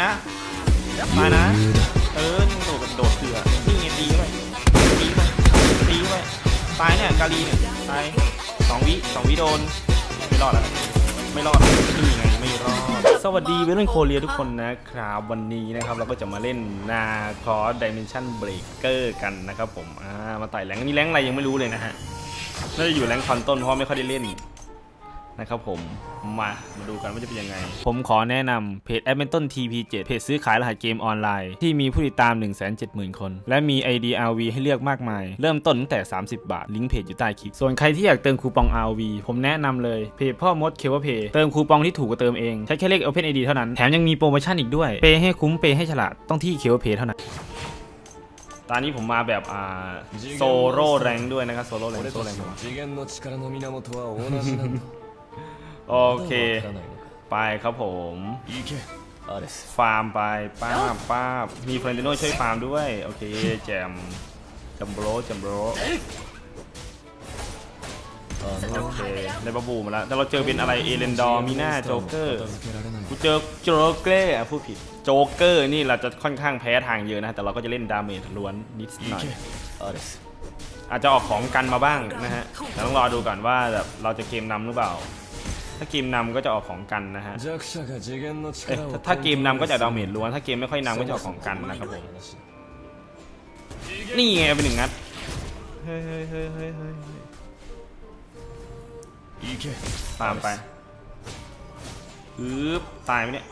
นะตานะ เออนี่โดดแบบโดดเสือนี่ไงตีเข้าไปตีไปตีไปตายเนี่ยกาลีเนี่ยตายสองวิสองวิโดน ไม่รอดแล้วไม่รอดนี่ไงไม่รอด สวัสดีเวลนโคเรียทุกคนนะครับวันนี้นะครับเราก็จะมาเล่นนาคอร์ดิเมนชันเบรกเกอร์กันนะครับผมอ่ามาไต่แรงนี่แรงอะไรยังไม่รู้เลยนะฮะน่าจะอยู่แรงคอนต้นเพราะไม่ค่อยได้เล่น นะครับผมมามาดูกันว่าจะเป็นยังไง ผมขอแนะนำเพจ a d m i n t o n TP7 เพจซื้อขายรหัสเกมออนไลน์ ที่มีผู้ติดตาม 170,000 คน และมี ID RV ให้เลือกมากมาย เริ่มต้นตั้งแต่ 30 บาท ลิงก์เพจอยู่ใต้คลิป ส่วนใครที่อยากเติมคูปอง RV ผมแนะนำเลยเพจพ่อมดเคเวเพย์เติมคูปองที่ถูกกว่าเติมเอง ใช้แค่เลข Open ID เท่านั้น แถมยังมีโปรโมชั่นอีกด้วยเปย์ให้คุ้มเปย์ให้ฉลาดต้องที่เคเวเพย์เท่านั้นตอนนี้ผมมาแบบอ่าโซโล่แรงด้วยนะครับโซโล่แรง俺โซたโล่แรง โอเค ไปครับผมฟาร์มไปป้าป้ามีเฟรนติโนช่วยฟาร์มด้วย โอเค แจมจัมโบรจัมโบรโอเคได้บะบูมาแล้วแต่เราเจอเป็นอะไรเอเลนดอร์มีหน้าโจ๊กเกอร์กูเจอโจ๊กเกอร์ผู้ผิดโจ๊กเกอร์นี่เราจะค่อนข้างแพ้ทางเยอะนะ แต่เราก็จะเล่นดาเมจล้วนนิดหน่อยอาจจะออกของกันมาบ้างนะฮะแต่ต้องรอดูก่อนว่าแบบเราจะเกมนำหรือเปล่า ถ้าเกมนำก็จะออกของกันนะฮะเอ้ยถ้าเกเมนำนก็จะดาดาเมเจล้วนถ้าเกมไม่ค่อยนำก็จะออกของกันนะครับผมนี่ไงเป็นหนึ่งนัดตามไปอึ๊บตายไหมเนี่ย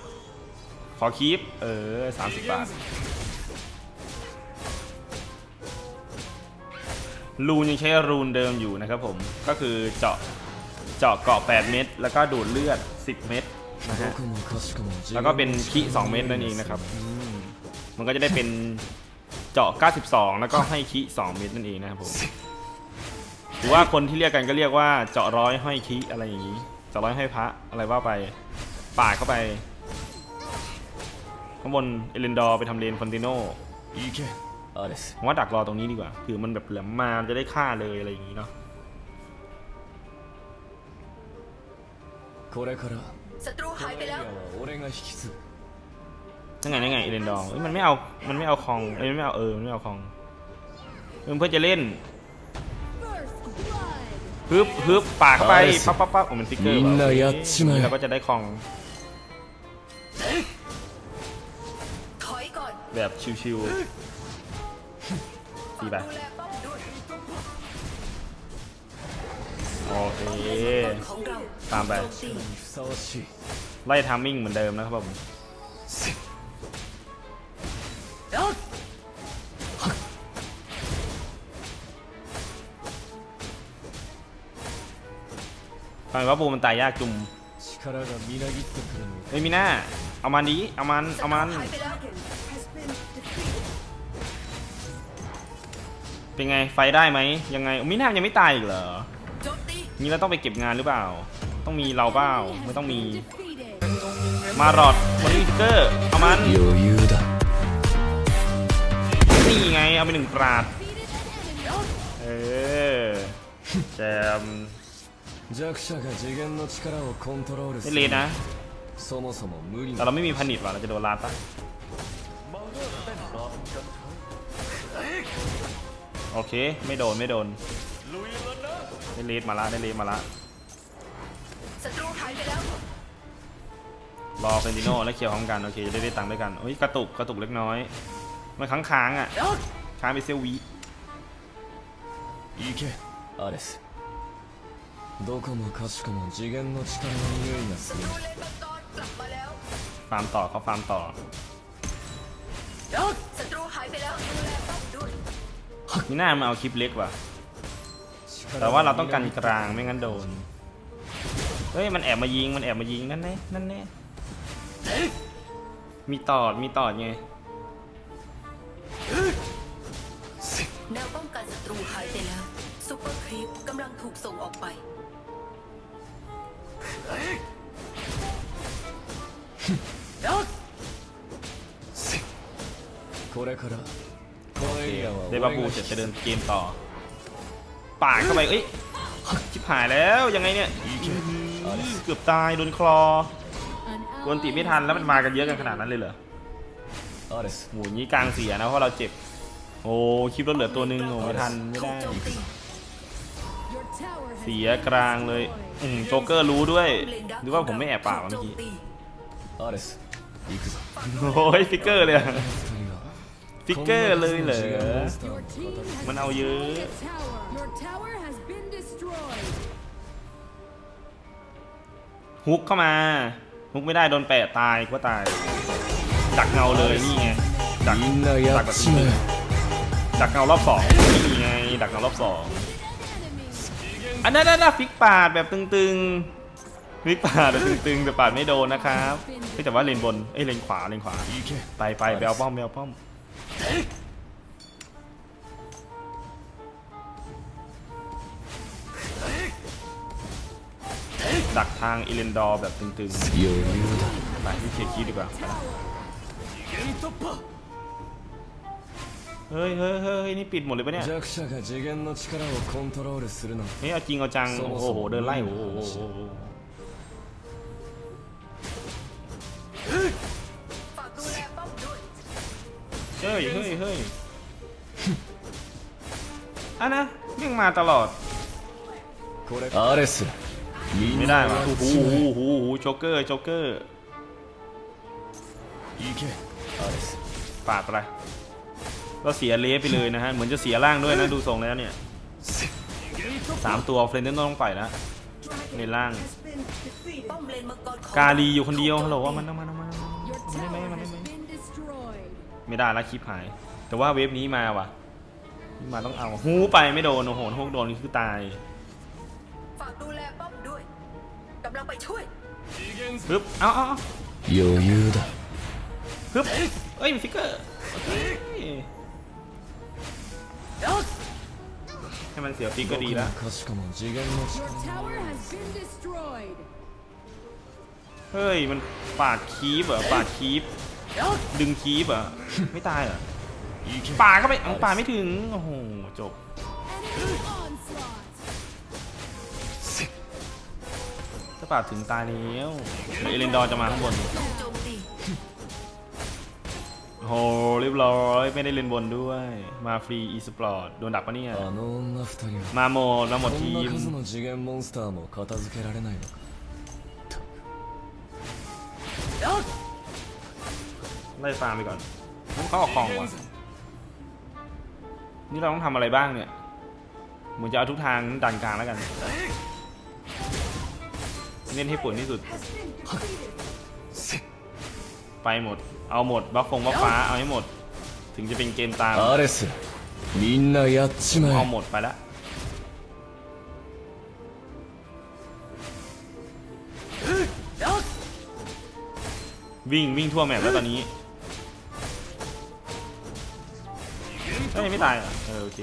ขอคีปเออสามสิบบาทรูนยังใช้รูนเดิมอยู่นะครับผมก็คือเจาะ เจาะเกาะ 8 เม็ดแล้วก็ดูดเลือด 10 เม็ดนะฮะแล้วก็เป็นคี2เม็ดนั่นเองนะครับ มันก็จะได้เป็นเจาะ 92 แล้วก็ให้คี2เม็ดนั่นเองนะครับผมหรือว่าคนที่เรียกกันก็เรียกว่าเจาะร้อยห้อยคีอะไรอย่างนี้เจาะร้อยให้พระอะไรว่าไปป่าเข้าไปข้างบนเอเลนดอร์ไปทำเลนฟอนติโนผมว่าดักรอตรงนี้ดีกว่าคือมันแบบเหลือมาจะได้ฆ่าเลยอะไรอย่างนี้เนาะ これから ศัตรู こ หาย の ไป エリ แล้ว アは俺が引き継ぐ ยังไงยังไงเอเลนดอร์มันไม่เอา มันไม่เอาคองเอ้ยมันไม่เอาเออมันไม่เอาคองเออเพื่อจะเล่น ฮึบฮึบปากเข้าไป ปั๊บปั๊บปั๊บโอ้มันฟิกเกอร์ みんな ว่ะ やっちまえ เราก็จะได้คอง ถอยก่อน แบบชิวๆตีไป ดูแลป้อม โอเค ตามไป ไล่ทามมิ่งเหมือนเดิมนะครับผมทำไว่าปูมันตายยากจุ่มเฮ้ยมีหน้า เอามันดีเอามัน เอามัน เป็นไง ไฟได้ไหม ยังไงมิน่ายังไม่ตายอีกเหรอ นี่เราต้องไปเก็บงานหรือเปล่า ต้องมีเราเปล่าไม่ต้องมี มารอดบอดิกเกอร์เอามันนี่ไงเอาไปหนึ่งปราดเออแจมได้เลนนะแต่เราไม่มีพันิดว่ะเราจะโดนลาดปะโอเค ไม่โดน ไม่โดน ได้เลทมาละได้เลทมาละ ศัตรูหายไปแล้ว รอเฟนติโนและเคียวพร้อมกัน โอเค จะได้ได้ตังค์ด้วยกันโอ้ย กระตุก กระตุกเล็กน้อย มันค้างค้างๆอ่ะ ค้างไปเซลวี 行けアレスどこもかしこも次元の力の匂いがす ศั る ตรูเลนมังกรกลับมาแล้ว ฟาร์มต่อเขาฟาร์มต่อ ศัตรูหายไปแล้วดูแลป้อมด้วย มีหน้ามาเอาคลิปเล็กว่ะ 力 แต่ว่าเราต้องกันกลางไม่งั้นโดน เฮ้ย มันแอบมายิง มันแอบมายิง นั่นแน่ นั่นแน่ มีตอด มีตอดไง แนวป้องกันศัตรูหายไปแล้วซุปเปอร์ครีปกำลังถูกส่งออกไป これからこのエリアは เด 俺 บาบู が จะ 引き จะ 継 เดิ ぐ นเกมต่อ ปาดเข้าไปเอ้ยชิบหายแล้วยังไงเนี่ยเกือบตายโดนคลอควรตีไม่ทันแล้วมันมากันเยอะกันขนาดนั้นเลยเหรอหมูนี้กลางเสียนะเพราะเราเจ็บ โอ้คลิปรถเหลือตัวหนึ่งโอ้ไม่ทันไม่ได้ เสียกลางเลยอืมโจ๊กเกอร์รู้ด้วยหรือว่าผมไม่แอบป่าเมื่อกี้โอ้ยฟิกเกอร์เลย ฟิกเกอร์เลยเหรอ มันเอาเยอะ ฮุกเข้ามา ฮุกไม่ได้โดนแปะตายก็ตาย ดักเงาเลยนี่ไง ดักเลยดักแบบนี้เลยดักเงารอบสองนี่ไง ดักเงารอบสองอันนั้นน่ะฟิกปาดแบบตึงๆฟิกปาดแบบตึงๆแต่ปาดไม่โดนนะครับแต่ว่าเลนบน เอ้ยเลนขวาเลนขวา ไปไปแบลป้อมแบลป้อม ดักทางอิเลนดอร์แบบตึง 余裕だ ๆ ไปที่เคลียร์คีย์ดีกว่าไปละเฮ้ยเฮ้ยเฮ้ยนี่ปิดหมดเลยปะเนี่ย 弱者が次元の力をコントロールするなんて เฮ้ยเอาจริงเอาจัง โอ้โห เดินไล่โอ้โหโอ้โหโอ้โห ฮ้ยเฮ้ยเฮ้ยอันนะเรื่องมาตลอด これアレスみん ไม่ な ได้ や วะ っ โอ้โห ちまえ โอ้โหโอ้โหโจ๊กเกอร์โจ๊กเกอร์ 行けアレス ปาดไปเราเสียเลฟไปเลยนะฮะ เหมือนจะเสียร่างด้วยนะ ดูทรงแล้วเนี่ยสามตัวเฟรนเดนต้องไปแล้วในล่าง ป้อมเลนมังกรของ กาลีอยู่คนเดียวฮัลโหลว่ามันต้องมาต้องมา ไม่ได้ละคลิปหาย แต่ว่าเวฟนี้มาว่ะนี่มาต้องเอาหูไปไม่โดนโอ้โหฮกโดนนี่คือตาย ฝากดูแลป้อมด้วยกำลังไปช่วย ปึ๊บ เอาเอาเอา 余裕だ ปึ๊บเอ้ยมีฟิกเกอร์โอเคให้มันเสียฟิกก็ดี 僕 แล้ว もかしかも次元の Your 力 tower has been destroyed. เฮ้ย มันปาดคีบเหรอปาดคีบ ดึงคีบอะ ไม่ตายเหรอป่าก็ไม่ป่าไม่ถึง โอ้โห จบ ถ้าป่าถึงตายแล้วเอเลนดอร์จะมาข้างบน โห เรียบร้อย ไม่ได้เล่นบนด้วย มาฟรีอีสปอร์ตโดนดักปะเนี่ย มาโมมาหมดทีม ไล่ฟาร์มไปก่อนมันเขาออกกลองว่ะนี่เราต้องทำอะไรบ้างเนี่ยเหมือนจะเอาทุกทางดันกลางแล้วกันเน้นให้ป่วนที่สุด ไปหมด เอาหมดบัฟฟงบัฟฟ้าเอาให้หมด ถึงจะเป็นเกมตามเอาหมดไปละวิ่งวิ่งทั่วแมปแล้วตอนนี้ เฮ้ไม่ตายเหรอเออโอเค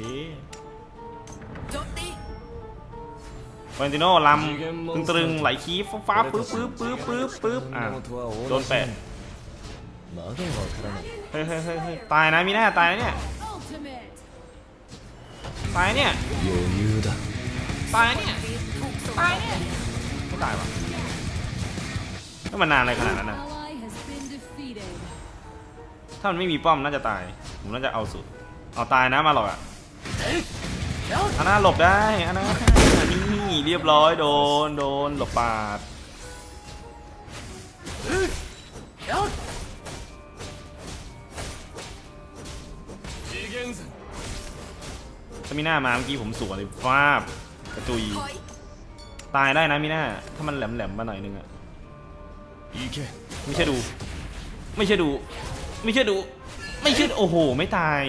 วนติโน่ลำตึงตรึงไหลคีฟฟ้าปึ๊บปึ๊บปึ๊บปื๊บปึ๊บอะโดนแปะเฮ้ยเฮ้ยเฮ้ยตายนะมีแน่ตายนะเนี่ยตายเนี่ยตายเนี่ยตายเนี่ยไม่ตายวะถ้ามันนานอะไรขนาดนั้นนะถ้ามันไม่มีป้อมน่าจะตาย ผมน่าจะเอาสุด เอาตายนะมาหรอกอะอันน่าหลบได้อันน่านี่เรียบร้อยโดนโดนหลบปาดถ้ามีหน้ามาเมื่อกี้ผมสวนเลยฟาบกระจุยถอยตายได้นะมีหน้าถ้ามันแหลมแหลมๆมาหน่อยนึงอะ行けไม่ใช่ดู ไม่ใช่ดู ไม่ใช่ดู ไม่ใช่โอ้โห ไม่ตาย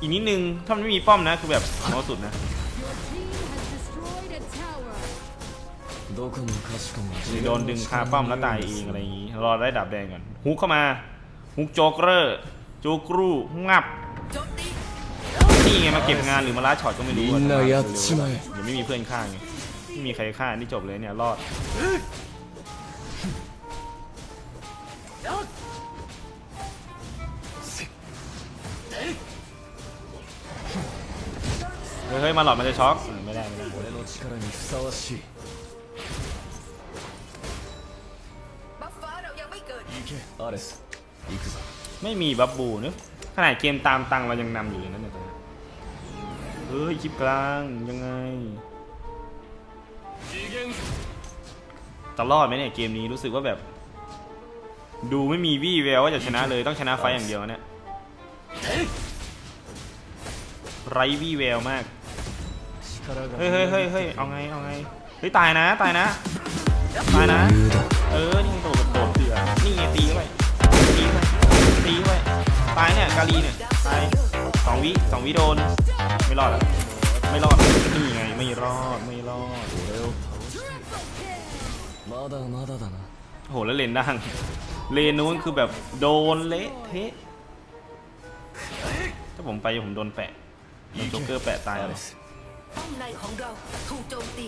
อีกนิดนึง ถ้ามันไม่มีป้อมนะ คือแบบเอสุดนะ โดนดึงคาป้อมแล้วตายเองอะไรอย่างนี้ รอได้ดาบแดงก่อนฮุกเข้ามาฮุกโจกเกอร์โจกรูงับนี่ไงมาเก็บงานหรือมาล้าช็อตก็ไม่รู้อะเดี๋ไม่มีเพื่อนข้างไงไม่มีใครฆ่านี่จบเลยเนี่ยรอด เฮ้ยมาหลอดมันจะช็อกไม่ได้ไม่ได้ไม่มีบับบูนึขนาดเกมตามตังเรายังนำอยู่เลยนะเนี่ยตอนนี้เฮ้ยคลิปกลางยังไงจะรอดไหมเนี่ยเกมนี้รู้สึกว่าแบบ ดูไม่มีวี่แววว่าจะชนะเลยต้องชนะไฟอย่างเดียวเนี่ยไร้วี่แววมาก เฮ้ยเฮ้ยเฮ้ยเฮ้ยเอาไง เอาไง เฮ้ย ตายนะ ตายนะ ตายนะ เออ นี่มันโดดโดดเสือนี่ไงตีไว้ตีไว้ตีไว้ตายเนี่ย กาลีเนี่ย ตายสองวิสองวิโดน ไม่รอดอะไม่รอด นี่ไง ไม่รอด ไม่รอดเร็วโห แล้วเลนดังเลนนู้นคือแบบโดนเละเทะ ถ้าผมไปผมโดนแปะโดนโจ๊กเกอร์แปะตายเลย ป้อมในของเราถูกโจมตี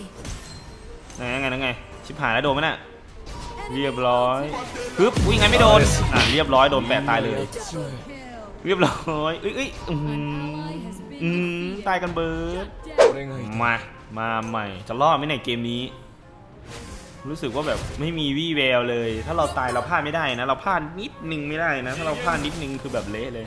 ไงไงไงชิบหายแล้วโดนไหมน่ะเรียบร้อยปึ๊บอุ้ยไงไม่โดนอ่าเรียบร้อยโดนแปะตายเลย เรียบร้อยเอ้ยเอ้ยอืมอืมตายกันเบิร์ดมามาใหม่ จะรอดไหมในเกมนี้ รู้สึกว่าแบบไม่มีวี่แววเลย ถ้าเราตายเราพลาดไม่ได้นะ เราพลาดนิดนึงไม่ได้นะ ถ้าเราพลาดนิดนึงคือแบบเละเลย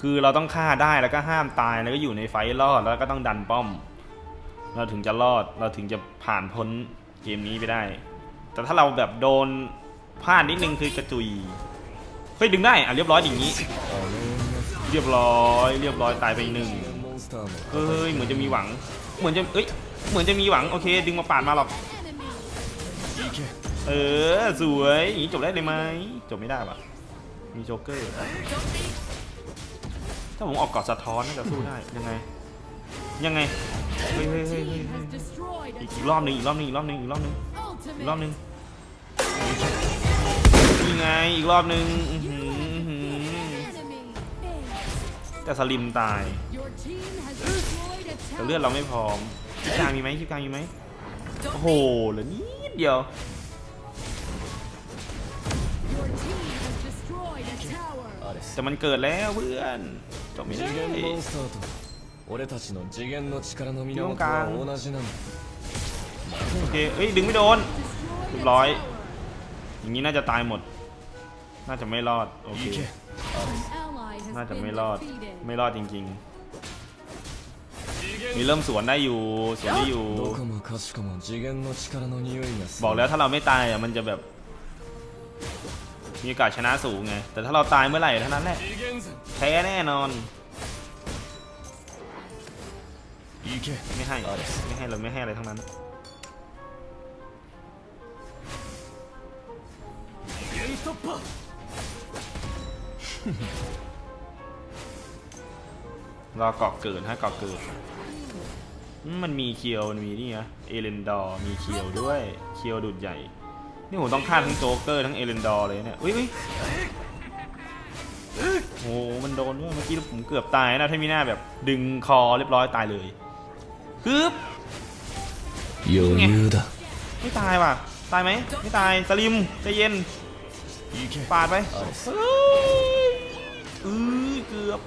คือเราต้องฆ่าได้แล้วก็ห้ามตายแล้วก็อยู่ในไฟรอดแล้วก็ต้องดันป้อม เราถึงจะรอดเราถึงจะผ่านพ้นเกมนี้ไปได้ แต่ถ้าเราแบบโดนพลาดนิดนึงคือกระจุยเฮ้ยดึงได้อะเรียบร้อยอย่างนี้ เรียบร้อย เรียบร้อยตายไปหนึ่งเฮ้ยเหมือนจะมีหวัง เหมือนจะเอ้ยเหมือนจะมีหวังโอเค ดึงมาปาดมาหรอกเออสวยอย่างนี้จบได้เลยไหมจบไม่ได้ป่ะมีโจ๊กเกอร์ ถ้าผมออกเกอดสะท้อนน่าจะสู้ได้ยังไง ยังไงเฮ้ยเฮ้ยเฮ้ยอีกรอบหนึงอีกรอบหนึงอีกรอบหนึงอีกรอบหนึงอีกรอบหนึ่งนี่ไงอีกรอบหนึงแต่สลิมตายแต่เลือดเราไม่พร้อมคิปกลางมีไหมคิปกลางมีไหมโอ้โหเหลือนิดเดียว แต่มันเกิดแล้วเพื่อนจบไม่ได้ 次元モンスターと俺たちの次元の力の源は同じなんだ โอเคเอ้ยดึงไม่โดน Destroyed a Good boy. tower. อย่างนี้น่าจะตายหมด น่าจะไม่รอด โอเค 行け An ally น่า has จะ been ไม่รอด defeated. ไม่รอดจริงๆ มีเริ่มสวนได้อยู่ สวนได้อยู่ どこもかしこも次元の力の匂いがす บอกแล้วถ้าเราไม่ตายอ่ะมันจะแบบ มีโอกาสชนะสูงไง แต่ถ้าเราตายเมื่อไหร่เท่านั้นแหละแพ้แน่นอน ไม่ให้ ไม่ให้เราไม่ให้อะไรทั้งนั้น รอเกาะเกิดให้เกาะเกิดมันมีเคียว มีนี่นะ เอเลนดอร์ มีเคียวด้วย เคียวดุดใหญ่ นี่ผมต้องฆ่าทั้งโจ๊กเกอร์ทั้งเอเลนดอร์เลยเนี่ยอุ้ยโอ้โหมันโดนด้วยเมื่อกี้ผมเกือบตายนะถ้ามีหน้าแบบดึงคอเรียบร้อยตายเลยคืบไงไม่ตายว่ะ ตายไหมไม่ตายสลิมใจเย็นปาดไปเออเกือบ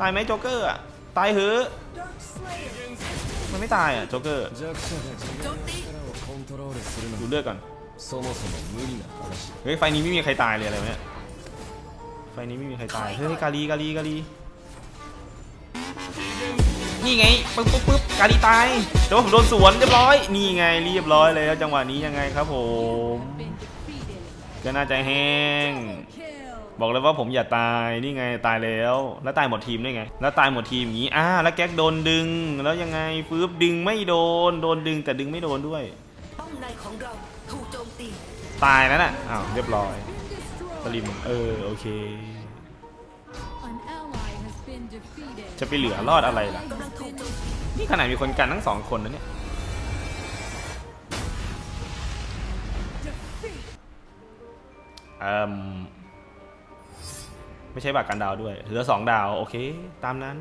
ตายไหมโจ๊กเกอร์อะตายเหอะมันไม่ตายอะโจ๊กเกอร์ดูเลือกก่อน そもそも無理な話 เฮ้ยไฟนี้ไม่มีใครตายเลยอะไรวะเนี่ย ไฟนี้ไม่มีใครตาย เฮ้ยกาลีกาลีกาลีนี่ไงปึ๊บปึ๊บปึ๊บกาลีตายแต่ว่าผมโดนสวนเรียบร้อย นี่ไงเรียบร้อยแล้วจังหวะนี้ยังไงครับผม Been defeated. ก็น่าจะแห้ง Kill. บอกเลยว่าผมอย่าตาย นี่ไงตายแล้ว แล้วตายหมดทีมได้ไง แล้วตายหมดทีมอย่างนี้อ่าแล้วแก๊กโดนดึง แล้วยังไงฟืบดึงไม่โดน โดนดึงแต่ดึงไม่โดนด้วย ป้อมในของเราถูกโจม ตายแล้วน่ะอ้าวเรียบร้อยสลิมเออโอเค จะไปเหลือรอดอะไรล่ะ นี่ขนาดมีคนกันทั้งสองคนนะเนี่ยเอ่มไม่ใช่บัตรกันดาวด้วย เหลือสองดาว โอเค ตามนั้น